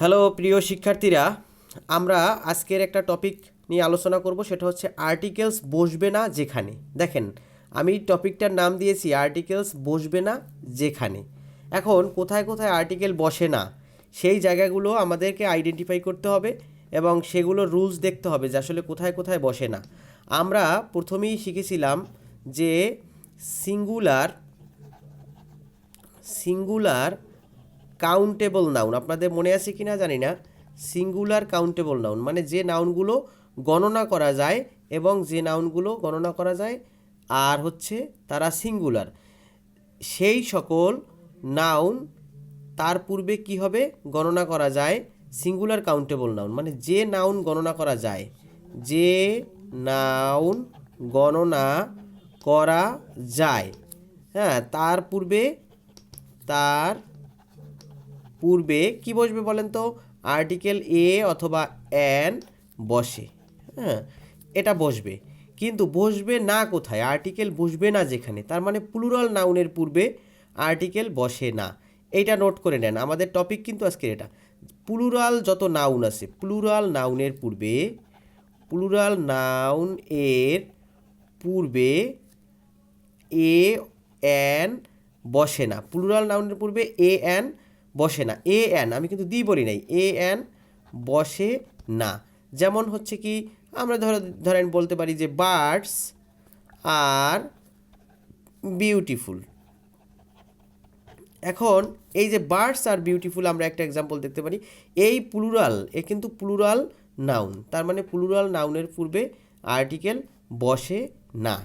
Hello, প্রিয় শিক্ষার্থীরা, আমরা আজকের একটা টপিক নিয়ে আলোচনা করব, সেটা হচ্ছে আর্টিকেলস বসবে না যেখানে। দেখেন, আমি টপিকটার নাম দিয়েছি আর্টিকেলস বসবে না যেখানে। এখন কোথায় কোথায় আর্টিকেল বসে না, সেই জায়গাগুলো আমাদেরকে আইডেন্টিফাই করতে হবে এবং সেগুলো রুলস দেখতে হবে যে আসলে কোথায় কোথায় বসে না। আমরা প্রথমেই শিখেছিলাম যে সিঙ্গুলার সিঙ্গুলার কাউন্টেবল নাউন আপনাদের মনে আছে কি না জানি না সিঙ্গুলার কাউন্টেবল নাউন মানে যে নাউনগুলো গণনা করা যায় এবং যে নাউনগুলো গণনা করা যায়, আর হচ্ছে তারা সিঙ্গুলার সেই সকল নাউন তার পূর্বে কি হবে? গণনা করা যায় সিঙ্গুলার কাউন্টেবল নাউন মানে যে নাউন গণনা করা যায়, যে নাউন গণনা করা যায়। হ্যাঁ তার পূর্বে তার পূর্বে কি বসবে বলেন তো? আর্টিকেল এ অথবা অ্যান বসে। হ্যাঁ এটা বসবে। কিন্তু বসবে না কোথায়? আর্টিকেল বসবে না যেখানে। তার মানে প্লুরাল নাউনের পূর্বে আর্টিকেল বসে না। এইটা নোট করে নেন। আমাদের টপিক কিন্তু আজকের এটা। প্লুরাল যত নাউন আছে প্লুরাল নাউনের পূর্বে প্লুরাল নাউন এর পূর্বে এ অ্যান বসে না। প্লুরাল নাউনের পূর্বে এ এন বসে না। এ এন আমি কিন্তু দি বলি নাই। এ এন বসে না। যেমন হচ্ছে কি, আমরা ধর, ধরেন বলতে পারি যে বার্ডস আর বিউটিফুল এখন এই যে বার্ডস আর বিউটিফুল আমরা একটা এক্সাম্পল দেখতে পারি। এই প্লুরাল এ কিন্তু প্লুরাল নাউন তার মানে প্লুরাল নাউনের পূর্বে আর্টিকেল বসে না।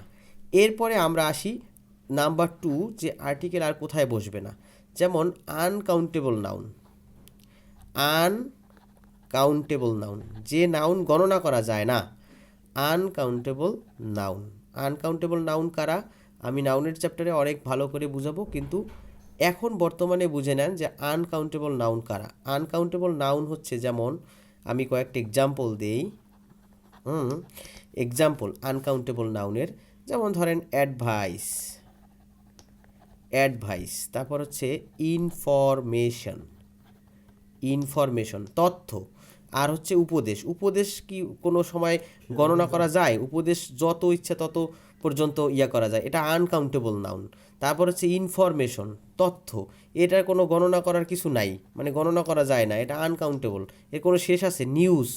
এরপরে আমরা আসি নাম্বার টু যে আর্টিকেল আর কোথায় বসবে না। যেমন আনকাউন্টেবল নাউন আনকাউন্টেবল নাউন যে নাউন গণনা করা যায় না আনকাউন্টেবল নাউন আনকাউন্টেবল নাউন কারা? আমি নাউনের চ্যাপ্টারে অনেক ভালো করে বুঝাবো, কিন্তু এখন বর্তমানে বুঝে নেন যে আনকাউন্টেবল নাউন কারা। আনকাউন্টেবল নাউন হচ্ছে যেমন, আমি কয়েকটা এক্সাম্পল দেই এক্সাম্পল আনকাউন্টেবল নাউনের যেমন ধরেন অ্যাডভাইস অ্যাডভাইস তারপর হচ্ছে ইনফরমেশন ইনফরমেশন তথ্য, আর হচ্ছে উপদেশ। উপদেশ কি কোনো সময় গণনা করা যায়? উপদেশ যত ইচ্ছা তত পর্যন্ত ইয়া করা যায়। এটা আনকাউন্টেবল নাউন তারপর হচ্ছে ইনফরমেশন তথ্য, এটার কোনো গণনা করার কিছু নাই। মানে গণনা করা যায় না, এটা আনকাউন্টেবল এর কোনো শেষ আছে? নিউজ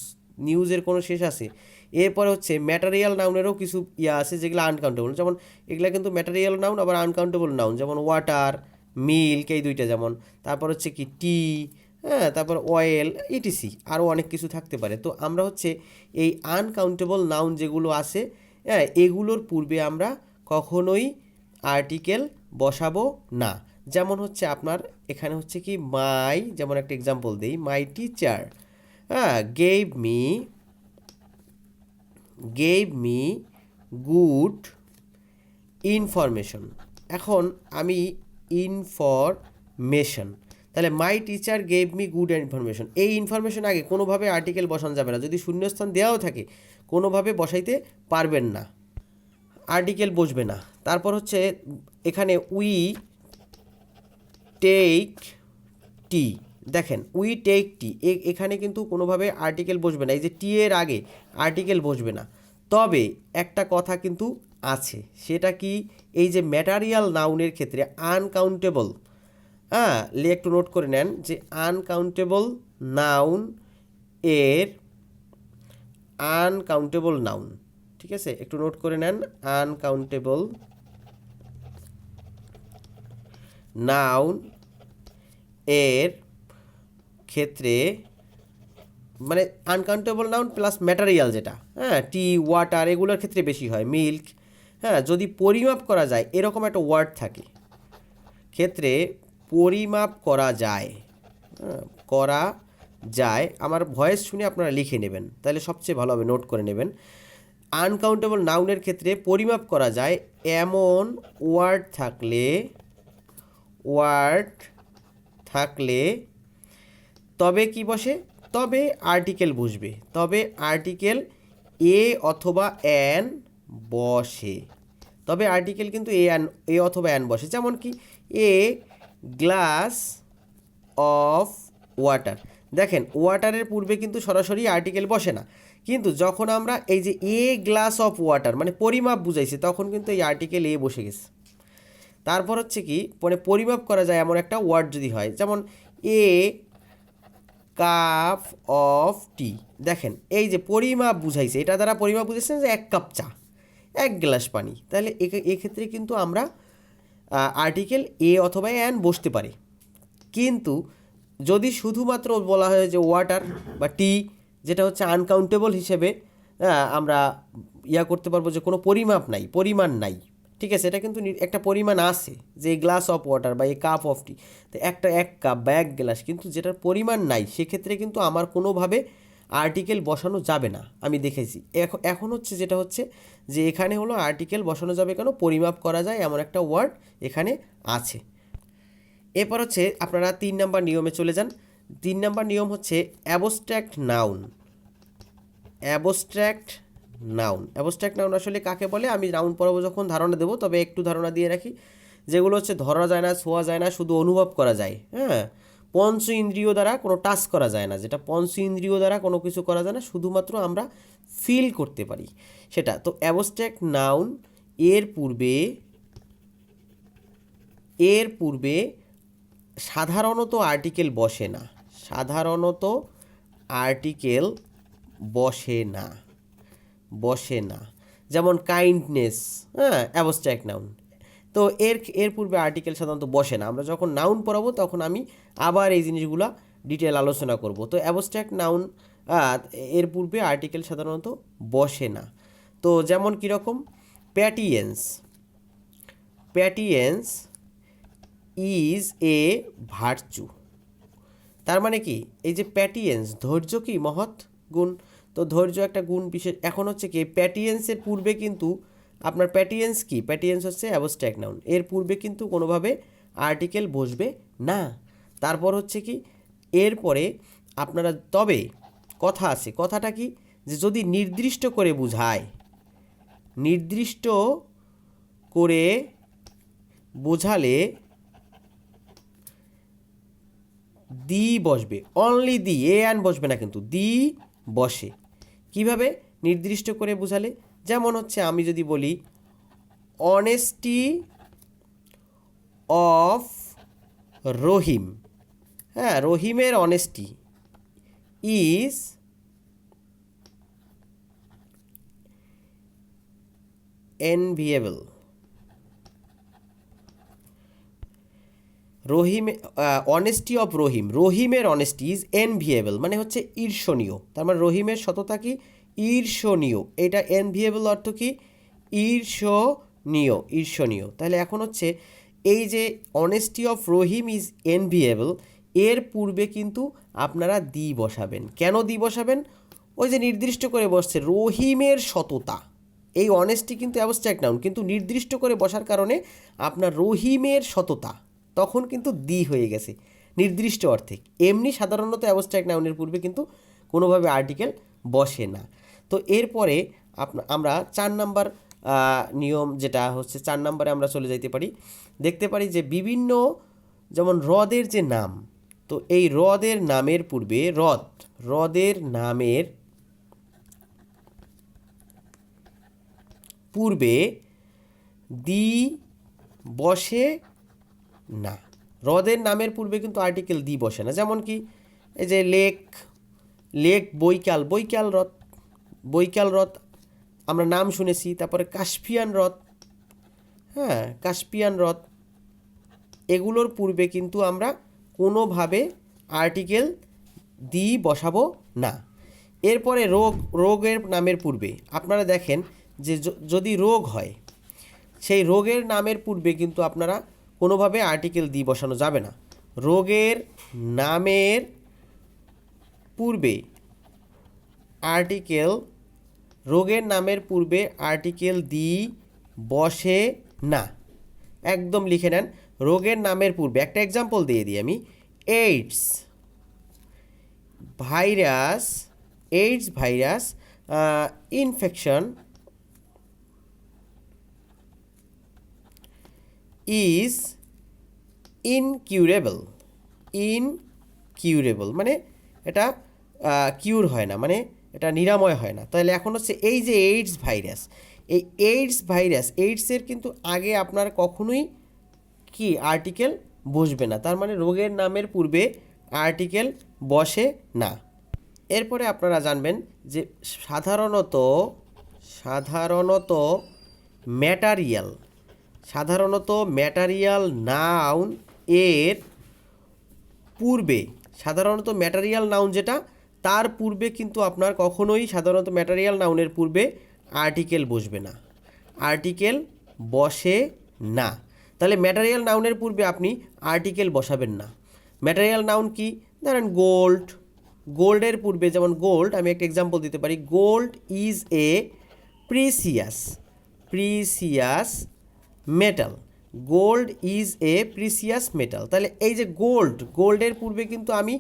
নিউজের কোনো শেষ আছে? এরপরে হচ্ছে ম্যাটারিয়াল নাউনেরও কিছু ইয়া আছে যেগুলো আনকাউন্টেবল যেমন এগুলো কিন্তু ম্যাটারিয়াল নাউন আবার আনকাউন্টেবল নাউন যেমন ওয়াটার মিল্ক এই দুইটা যেমন। তারপর হচ্ছে কি টি হ্যাঁ তারপর অয়েল ইটিসি আরও অনেক কিছু থাকতে পারে। তো আমরা হচ্ছে এই আনকাউন্টেবল নাউন যেগুলো আছে হ্যাঁ এগুলোর পূর্বে আমরা কখনোই আর্টিকেল বসাবো না। যেমন হচ্ছে আপনার এখানে হচ্ছে কি মাই যেমন একটা এক্সাম্পল দিই মাই টিচার হ্যাঁ gave me gave me good information এখন আমি ইনফরমেশন তাহলে my teacher gave me good information এই ইনফরমেশন আগে কোনোভাবে আর্টিকেল বসানো যাবে না। যদি শূন্যস্থান দেওয়াও থাকে, কোনোভাবে বসাইতে পারবেন না। আর্টিকেল বসবে না। তারপর হচ্ছে এখানে উই টেক টি দেখেন উই টেক টি এখানে কিন্তু কোনোভাবে আর্টিকেল বসবে না। এই যে টি এর আগে আর্টিকেল বসবে না। তবে একটা কথা কিন্তু আছে। সেটা কি? এই যে ম্যাটারিয়াল নাউনের ক্ষেত্রে আনকাউন্টেবল হ্যাঁ একটু নোট করে নেন যে আনকাউন্টেবল নাউন এর আনকাউন্টেবল নাউন ঠিক আছে? একটু নোট করে নেন আনকাউন্টেবল নাউন এর ক্ষেত্রে মানে আনকাউন্টেবল নাউন প্লাস ম্যাটারিয়াল যেটা হ্যাঁ টি ওয়াটার এগুলোর ক্ষেত্রে বেশি হয় মিল্ক হ্যাঁ যদি পরিমাপ করা যায় এরকম একটা ওয়ার্ড থাকে। ক্ষেত্রে পরিমাপ করা যায় হ্যাঁ, করা যায় আমার ভয়েস শুনে আপনারা লিখে নেবেন তাহলে সবচেয়ে ভালো হবে নোট করে নেবেন। আনকাউন্টেবল নাউনের ক্ষেত্রে পরিমাপ করা যায় এমন ওয়ার্ড থাকলে ওয়ার্ড থাকলে তবে কি বসে? তবে আর্টিকেল বসবে তবে আর্টিকেল এ অথবা অ্যান বসে। তবে আর্টিকেল কিন্তু এ অ্যান এ অথবা অ্যান বসে। যেমন কি, এ গ্লাস অফ ওয়াটার দেখেন ওয়াটারের পূর্বে কিন্তু সরাসরি আর্টিকেল বসে না। কিন্তু যখন আমরা এই যে এ গ্লাস অফ ওয়াটার মানে পরিমাপ বুঝাইছি, তখন কিন্তু এই আর্টিকেল এ বসে গেছে। তারপর হচ্ছে কি মানে পরিমাপ করা যায় এমন একটা ওয়ার্ড যদি হয়। যেমন এ কাপ অফ টি। দেখেন, এই যে পরিমাপ বুঝাইছে, এটা দ্বারা পরিমাপ বুঝাইছেন যে এক কাপ চা, এক গ্লাস পানি। তাহলে একে- এক্ষেত্রে কিন্তু আমরা আর্টিকেল এ অথবা অ্যান বসতে পারে। কিন্তু যদি শুধুমাত্র বলা হয় যে ওয়াটার বা টি যেটা হচ্ছে আনকাউন্টেবল হিসেবে আমরা ইয়া করতে পারব যে কোনো পরিমাপ নাই, পরিমাণ নাই। ঠিক আছে, এটা কিন্তু একটা পরিমাণ আছে যে গ্লাস অফ ওয়াটার বা এই কাপ অফ টি তো একটা এক কাপ বা এক গ্লাস কিন্তু যেটার পরিমাণ নাই, সেক্ষেত্রে কিন্তু আমার কোনোভাবে আর্টিকেল বসানো যাবে না, আমি দেখেছি। এখন এখন হচ্ছে যেটা হচ্ছে যে এখানে হলো আর্টিকেল বসানো যাবে কেন? পরিমাপ করা যায় এমন একটা ওয়ার্ড এখানে আছে। এরপর হচ্ছে আপনারা তিন নাম্বার নিয়মে চলে যান। তিন নাম্বার নিয়ম হচ্ছে abstract noun abstract noun abstract noun আসলে কাকে বলে? আমি নাউন পড়াবো যখন ধারণা দেবো, তবে একটু ধারণা দিয়ে রাখি। যেগুলো হচ্ছে ধরা যায় না, ছোঁয়া যায় না, শুধু অনুভব করা যায় হ্যাঁ? পঞ্চ ইন্দ্রিয় দ্বারা কোনো টাচ করা যায় না। যেটা পঞ্চ ইন্দ্রিয় দ্বারা কোনো কিছু করা যায় না, শুধুমাত্র আমরা ফিল করতে পারি সেটা। তো অ্যাবস্ট্র্যাক্ট নাউন এর পূর্বে এর পূর্বে সাধারণত আর্টিকেল বসে না। সাধারণত আর্টিকেল বসে না। বসে না। যেমন কাইন্ডনেস হ্যাঁ অ্যাবস্ট্রাক্ট নাউন তো এর এর পূর্বে আর্টিকেল সাধারণত বসে না। আমরা যখন নাউন পড়াবো, তখন আমি আবার এই জিনিসগুলো ডিটেল আলোচনা করব। তো অ্যাবস্ট্রাক্ট নাউন এর পূর্বে আর্টিকেল সাধারণত বসে না। তো যেমন কীরকম? প্যাটিয়েন্স প্যাটিয়েন্স ইজ এ ভার্চু তার মানে কি? এই যে প্যাটিয়েন্স ধৈর্য কি মহৎ গুণ? তো ধৈর্য একটা গুণ বিশেষ। এখন হচ্ছে কি প্যাটিয়েন্সের পূর্বে কিন্তু আপনার প্যাটিয়েন্স কি? প্যাটিয়েন্স হচ্ছে অ্যাবস্ট্রাক্ট নাউন এর পূর্বে কিন্তু কোনোভাবে আর্টিকেল বসবে না। তারপর হচ্ছে কি, এরপরে আপনারা, তবে কথা আছে, কথাটা কি? যে যদি নির্দিষ্ট করে বুঝায়, নির্দিষ্ট করে বোঝালে দি বসবে। অনলি দি এ অ্যান বসবে না কিন্তু, দি বসে। কীভাবে নির্দিষ্ট করে বোঝালে? যেমন হচ্ছে আমি যদি বলি অনেস্টি অফ রহিম। হ্যাঁ রহিমের honesty is enviable Rahim honesty of Rahim. রহিমের অনেস্টি ইজ এনভিয়েবল মানে হচ্ছে ঈর্ষণীয়। তার মানে রহিমের সততা কি? ঈর্ষণীয়। এটা এনভিয়েবল অর্থ কি? ঈর্ষণীয় ঈর্ষণীয়। তাহলে এখন হচ্ছে এই যে honesty of Rahim is enviable এর পূর্বে কিন্তু আপনারা দি বসাবেন। কেন দি বসাবেন? ওই যে নির্দিষ্ট করে বসছে, রহিমের সততা। এই অনেস্টি কিন্তু অ্যাবস্ট্রাক্ট নাউন কিন্তু নির্দিষ্ট করে বসার কারণে আপনার রহিমের সততা। তখন কিন্তু দি হয়ে গেছে, নির্দিষ্ট অর্থে এমনি সাধারণত অ্যাবস্ট্রাক্ট নাউনের পূর্বে কিন্তু কোনোভাবে আর্টিকেল বসে না। তো এরপরে আমরা চার নাম্বার নিয়ম যেটা হচ্ছে, চার নাম্বারে আমরা চলে যাইতে পারি। দেখতে পারি যে বিভিন্ন যেমন হ্রদের যে নাম, তো এই হ্রদের নামের পূর্বে, হ্রদ, হ্রদের নামের পূর্বে দি বসে না। হ্রদের নামের পূর্বে কিন্তু আর্টিকেল দি বসে না। যেমন কি এই যে লেক লেক বৈকাল বৈকাল হ্রদ বৈকাল হ্রদ আমরা নাম শুনেছি, তারপরে কাস্পিয়ান হ্রদ হ্যাঁ কাস্পিয়ান হ্রদ, এগুলোর পূর্বে কিন্তু আমরা কোনোভাবে আর্টিকেল দি বসাবো না। এরপরে রোগ, রোগের নামের পূর্বে, আপনারা দেখেন যে, যদি রোগ হয়, সেই রোগের নামের পূর্বে কিন্তু আপনারা কোনোভাবে আর্টিকেল দি বসানো যাবে না। রোগের নামের পূর্বে আর্টিকেল, রোগের নামের পূর্বে আর্টিকেল দি বসে না। একদম লিখে নেন, রোগের নামের পূর্বে। একটা এক্সাম্পল দিয়ে দিই আমি। AIDS virus AIDS virus infection is incurable incurable মানে এটা কিউর হয় না মানে এটা নিরাময় হয় না। তাহলে এখন হচ্ছে এই যে এইডস ভাইরাস এই এইডস ভাইরাস এইডসের কিন্তু আগে আপনার কখনোই কি আর্টিকেল বসবে না। তার মানে রোগের নামের পূর্বে আর্টিকেল বসে না। এরপরে আপনারা জানবেন যে সাধারণত সাধারণত ম্যাটারিয়াল সাধারণত ম্যাটারিয়াল নাউন এর পূর্বে, সাধারণত ম্যাটারিয়াল নাউন যেটা, তার পূর্বে কিন্তু আপনার কখনোই সাধারণত ম্যাটারিয়াল নাউনের পূর্বে আর্টিকেল বসবে না। আর্টিকেল বসে না। তাহলে ম্যাটারিয়াল নাউনের পূর্বে আপনি আর্টিকেল বসাবেন না। ম্যাটারিয়াল নাউন কি? ধরেন গোল্ড। গোল্ডের পূর্বে, যেমন গোল্ড, আমি একটা এক্সাম্পল দিতে পারি। Gold is a precious. Precious metal gold is a precious metal তাহলে এই যে গোল্ড গোল্ডের পূর্বে কিন্তু আমি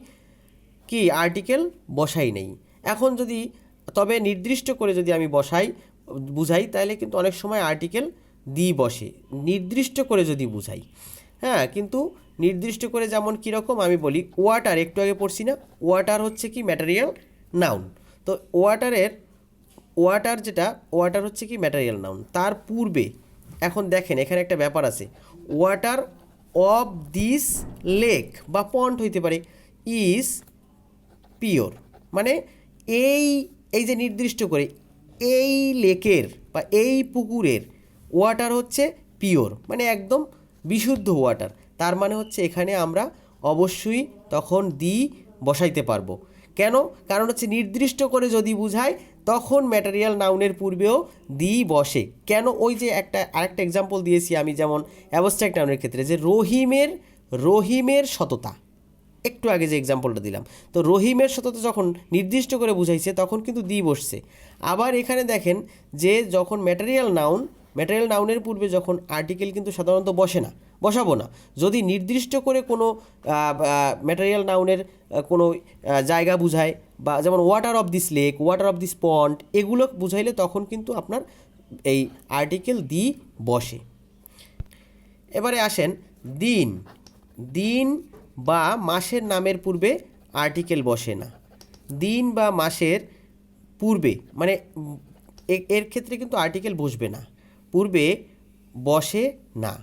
কি আর্টিকেল বসাই নেই। এখন যদি, তবে নির্দিষ্ট করে যদি আমি বসাই, বুঝাই, তাহলে কিন্তু অনেক সময় আর্টিকেল দি বসে। নির্দিষ্ট করে যদি বুঝাই। হ্যাঁ কিন্তু নির্দিষ্ট করে যেমন কীরকম আমি বলি ওয়াটার একটু আগে পড়ছি না। ওয়াটার হচ্ছে কি ম্যাটেরিয়াল নাউন তো ওয়াটারের ওয়াটার যেটা ওয়াটার হচ্ছে কি ম্যাটেরিয়াল নাউন তার পূর্বে এখন দেখেন, এখানে একটা ব্যাপার আছে। ওয়াটার অফ দিস লেক বা পন্ড হইতে পারে ইজ পিওর মানে এই এই যে নির্দিষ্ট করে, এই লেকের বা এই পুকুরের ওয়াটার হচ্ছে পিওর মানে একদম বিশুদ্ধ ওয়াটার তার মানে হচ্ছে এখানে আমরা অবশ্যই তখন দি বসাইতে পারব। কেন? কারণ হচ্ছে নির্দিষ্ট করে যদি বুঝায় তখন ম্যাটেরিয়াল নাউনের পূর্বেও দি বসে। কেন ওই যে একটা, আরেকটা এক্সাম্পল দিয়েছি আমি যেমন অ্যাবস্ট্রাক্ট নাউনের ক্ষেত্রে, যে রহিমের রহিমের সততা। একটু আগে যে এক্সাম্পলটা দিলাম। তো রহিমের সততা যখন নির্দিষ্ট করে বুঝাইছে, তখন কিন্তু দি বসছে। আবার এখানে দেখেন যে যখন ম্যাটেরিয়াল নাউন ম্যাটেরিয়াল নাউনের পূর্বে যখন আর্টিকেল কিন্তু সাধারণত বসে না বসাবো না। যদি নির্দিষ্ট করে কোনো ম্যাটেরিয়াল নাউনের কোনো জায়গা বুঝায় বা যেমন water of this lake water of this pond এগুলো বুঝাইলে তখন কিন্তু আপনার এই আর্টিকেল দি বসে। এবারে আসেন দিন। দিন বা মাসের নামের পূর্বে আর্টিকেল বসে না। দিন বা মাসের পূর্বে মানে এর ক্ষেত্রে কিন্তু আর্টিকেল বসবে না। পূর্বে বসে না।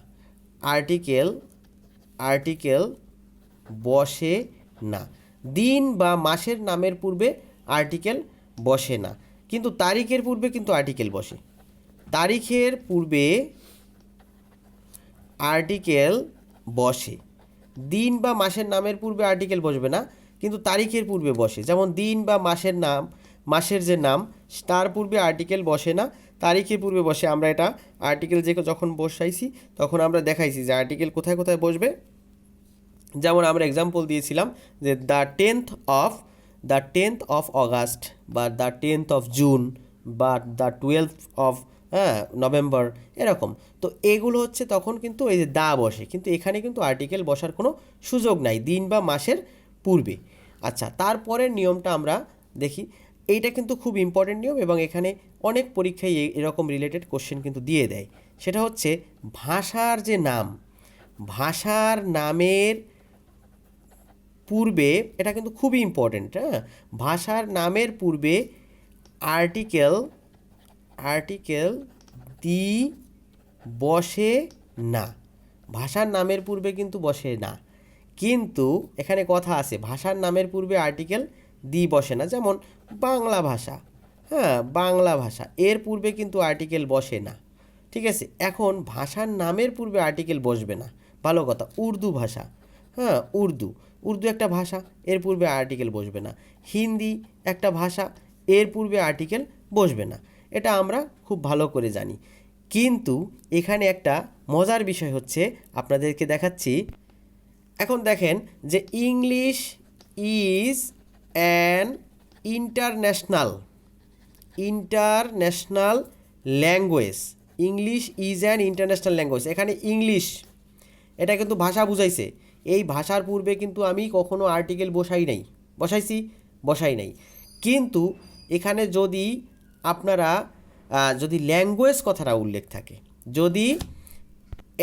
আর্টিকেল আর্টিকেল বসে না। দিন বা মাসের নামের পূর্বে আর্টিকেল বসে না। কিন্তু তারিখের পূর্বে কিন্তু আর্টিকেল বসে। তারিখের পূর্বে আর্টিকেল বসে। দিন বা মাসের নামের পূর্বে আর্টিকেল বসবে না, কিন্তু তারিখের পূর্বে বসে। যেমন দিন বা মাসের নাম, মাসের যে নাম, তার পূর্বে আর্টিকেল বসে না তারিখের পূর্বে বসে আমরা এটা আর্টিকেল যে যখন বসাইছি, তখন আমরা দেখাইছি যে আর্টিকেল কোথায় কোথায় বসবে। যেমন আমরা এক্সাম্পল দিয়েছিলাম যে the tenth of the tenth of August বা দ্য টেন্থ অফ জুন বা দ্য টুয়েলভ অফ হ্যাঁ নভেম্বর এরকম। তো এগুলো হচ্ছে তখন কিন্তু এই যে দা বসে, কিন্তু এখানে কিন্তু আর্টিকেল বসার কোনো সুযোগ নাই, দিন বা মাসের পূর্বে। আচ্ছা তারপরের নিয়মটা আমরা দেখি। এইটা কিন্তু খুব ইম্পর্টেন্ট নিয়ম এবং এখানে অনেক পরীক্ষায় এরকম রিলেটেড কোশ্চেন কিন্তু দিয়ে দেয়। সেটা হচ্ছে ভাষার যে নাম, ভাষার নামের পূর্বে এটা কিন্তু খুবই ইম্পর্টেন্ট হ্যাঁ? ভাষার নামের পূর্বে আর্টিকেল আর্টিকেল দি বসে না। ভাষার নামের পূর্বে কিন্তু বসে না। কিন্তু এখানে কথা আছে, ভাষার নামের পূর্বে আর্টিকেল দি বসে না। যেমন বাংলা ভাষা। হ্যাঁ বাংলা ভাষা। এর পূর্বে কিন্তু আর্টিকেল বসে না। ঠিক আছে? এখন ভাষার নামের পূর্বে আর্টিকেল বসবে না। ভালো কথা, উর্দু ভাষা। হ্যাঁ উর্দু। উর্দু একটা ভাষা, এর পূর্বে আর্টিকেল বসবে না। হিন্দি একটা ভাষা, এর পূর্বে আর্টিকেল বসবে না। এটা আমরা খুব ভালো করে জানি। কিন্তু এখানে একটা মজার বিষয় হচ্ছে, আপনাদেরকে দেখাচ্ছি। এখন দেখেন যে English is an international international language. English is an international language. এখানে ইংলিশ, এটা কিন্তু ভাষা বুঝাইছে। এই ভাষার পূর্বে কিন্তু আমি কখনো আর্টিকেল বসাই নাই। বসাইছি, বসাই নাই। কিন্তু এখানে যদি আপনারা যদি ল্যাঙ্গুয়েজ কথাটা উল্লেখ থাকে, যদি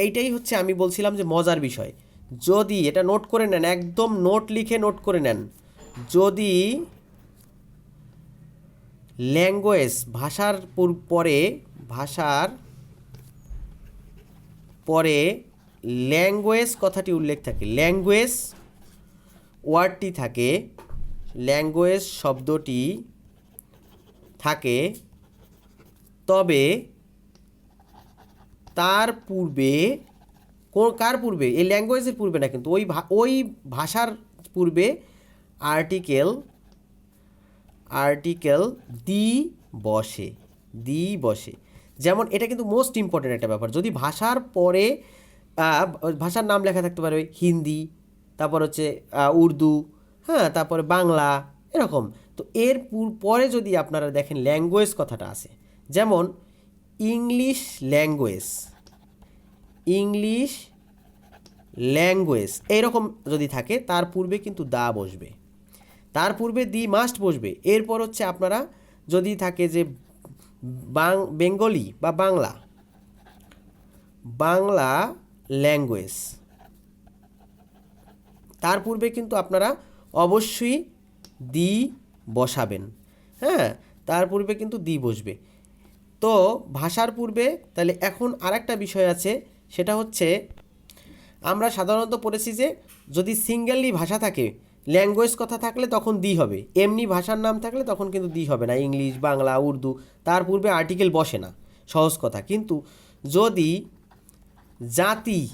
এইটাই হচ্ছে আমি বলছিলাম যে মজার বিষয়। যদি এটা নোট করে নেন, একদম নোট লিখে নোট করে নেন। যদি ল্যাঙ্গুয়েজ, ভাষার পুর- ভাষার পরে ল্যাঙ্গুয়েজ কথাটি উল্লেখ থাকে। ল্যাঙ্গুয়েজ ওয়ার্ডটি থাকে, ল্যাঙ্গুয়েজ শব্দটি থাকে, তবে তার পূর্বে কার পূর্বে? এই ল্যাঙ্গুয়েজের পূর্বে না, কিন্তু ওই ওই ভাষার পূর্বে আর্টিকেল আর্টিকেল দি বসে দি বসে। যেমন এটা কিন্তু মোস্ট ইম্পর্ট্যান্ট একটা ব্যাপার। যদি ভাষার পরে ভাষার নাম লেখা থাকতে পারে হিন্দি, তারপর হচ্ছে উর্দু হ্যাঁ তারপরে বাংলা, এরকম। তো এর পরে যদি আপনারা দেখেন ল্যাঙ্গুয়েজ কথাটা আছে, যেমন ইংলিশ ল্যাঙ্গুয়েজ ইংলিশ ল্যাঙ্গুয়েজ এইরকম যদি থাকে, তার পূর্বে কিন্তু দা বসবে। তার পূর্বে দি মাস্ট বসবে। এরপর হচ্ছে আপনারা যদি থাকে যে বাং বেঙ্গলি বা বাংলা। বাংলা ল্যাঙ্গুয়েজ। তার পূর্বে কিন্তু আপনারা অবশ্যই দি বসাবেন। হ্যাঁ তার পূর্বে কিন্তু দি বসবে। তো ভাষার পূর্বে তাহলে এখন আরেকটা বিষয় আছে, সেটা হচ্ছে আমরা সাধারণত পড়েছি যে যদি সিঙ্গেললি ভাষা থাকে ল্যাঙ্গুয়েজ কথা থাকলে তখন দি হবে। এমনি ভাষার নাম থাকলে তখন কিন্তু দি হবে না। ইংলিশ, বাংলা, উর্দু, তার পূর্বে আর্টিকেল বসে না। সহজ কথা। কিন্তু যদি জাতি,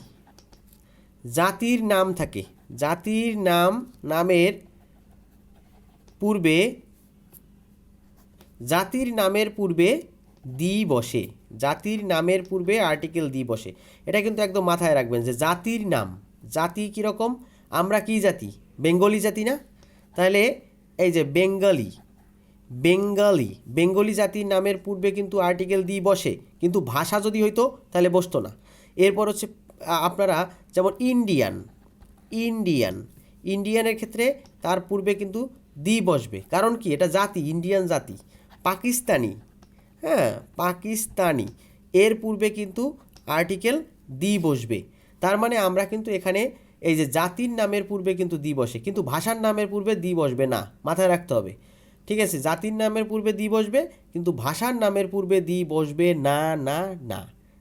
জাতির নাম থাকে, জাতির নাম, নামের পূর্বে, জাতির নামের পূর্বে দি বসে। জাতির নামের পূর্বে আর্টিকেল দি বসে। এটা কিন্তু একদম মাথায় রাখবেন যে জাতির নাম, জাতি কীরকম, আমরা কি জাতি? বেঙ্গলি জাতি না? তাহলে এই যে বেঙ্গলি, বেঙ্গালি, বেঙ্গলি জাতির নামের পূর্বে কিন্তু আর্টিকেল দি বসে, কিন্তু ভাষা যদি হইতো তাহলে বসতো না। এরপর হচ্ছে আপনারা যেমন ইন্ডিয়ান ইন্ডিয়ান ইন্ডিয়ানের ক্ষেত্রে তার পূর্বে কিন্তু দি বসবে। কারণ কি? এটা জাতি ইন্ডিয়ান জাতি, পাকিস্তানি হ্যাঁ পাকিস্তানি। এর পূর্বে কিন্তু আর্টিকেল দি বসবে। তার মানে আমরা কিন্তু এখানে এই যে জাতির নামের পূর্বে কিন্তু দি বসে, কিন্তু ভাষার নামের পূর্বে দি বসবে না, মাথায় রাখতে হবে। ঠিক আছে, জাতির নামের পূর্বে দি বসবে, কিন্তু ভাষার নামের পূর্বে দি বসবে না না না।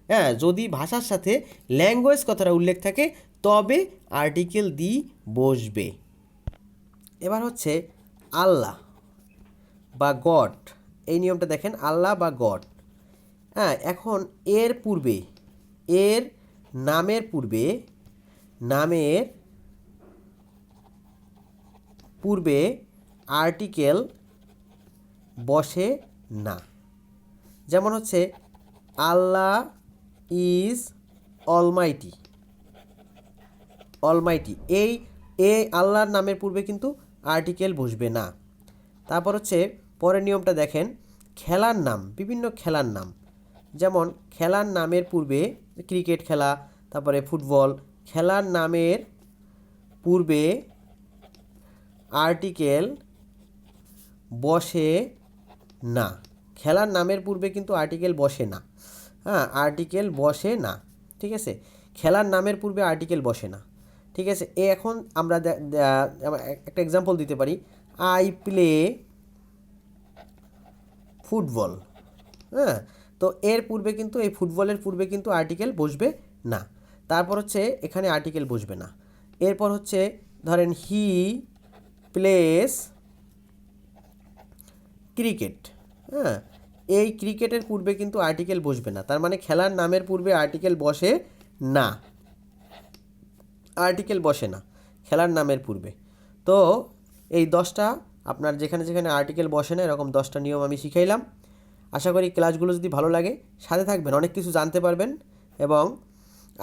হ্যাঁ যদি ভাষার সাথে ল্যাঙ্গুয়েজ কথাটা উল্লেখ থাকে, তবে আর্টিকেল দি বসবে। এবার হচ্ছে আল্লাহ বা গড, এই নিয়মটা দেখেন, আল্লাহ বা গড। হ্যাঁ এখন এর পূর্বে, এর নামের পূর্বে নামের পূর্বে আর্টিকেল বসে না। যেমন হচ্ছে, আল্লাহ ইজ অলমাইটি। অলমাইটি। এই এ আল্লাহর নামের পূর্বে কিন্তু আর্টিকেল বসবে না। তারপর হচ্ছে, পরের নিয়মটা দেখেন, খেলার নাম, বিভিন্ন খেলার নাম। যেমন, খেলার নামের পূর্বে ক্রিকেট খেলা তারপরে ফুটবল খেলার নামের পূর্বে আর্টিকেল বসে না। খেলার নামের পূর্বে কিন্তু আর্টিকেল বসে না। হ্যাঁ আর্টিকেল বসে না। ঠিক আছে? খেলার নামের পূর্বে আর্টিকেল বসে না। ঠিক আছে? এখন আমরা একটা এক্সাম্পল দিতে পারি। I play football. হ্যাঁ? তো এর পূর্বে কিন্তু, এই ফুটবলের পূর্বে কিন্তু আর্টিকেল বসবে না। তারপর হচ্ছে এখানে আর্টিকেল বসবে না। এরপর হচ্ছে ধরেন হি প্লেস ক্রিকেট হ্যাঁ এই ক্রিকেটের পূর্বে কিন্তু আর্টিকেল বসবে না। তার মানে খেলার নামের পূর্বে আর্টিকেল বসে না। আর্টিকেল বসে না, খেলার নামের পূর্বে। তো এই দশটা, আপনার যেখানে যেখানে আর্টিকেল বসে না, এরকম দশটা নিয়ম আমি শিখাইলাম। আশা করি ক্লাসগুলো যদি ভালো লাগে, সাথে থাকবেন, অনেক কিছু জানতে পারবেন এবং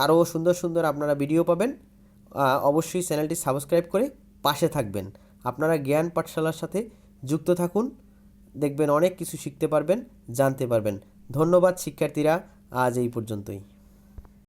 আরও সুন্দর সুন্দর আপনারা ভিডিও পাবেন। অবশ্যই চ্যানেলটি সাবস্ক্রাইব করে পাশে থাকবেন। আপনারা জ্ঞান পাঠশালার সাথে যুক্ত থাকুন। দেখবেন অনেক কিছু শিখতে পারবেন, জানতে পারবেন। ধন্যবাদ শিক্ষার্থীরা, আজ এই পর্যন্তই।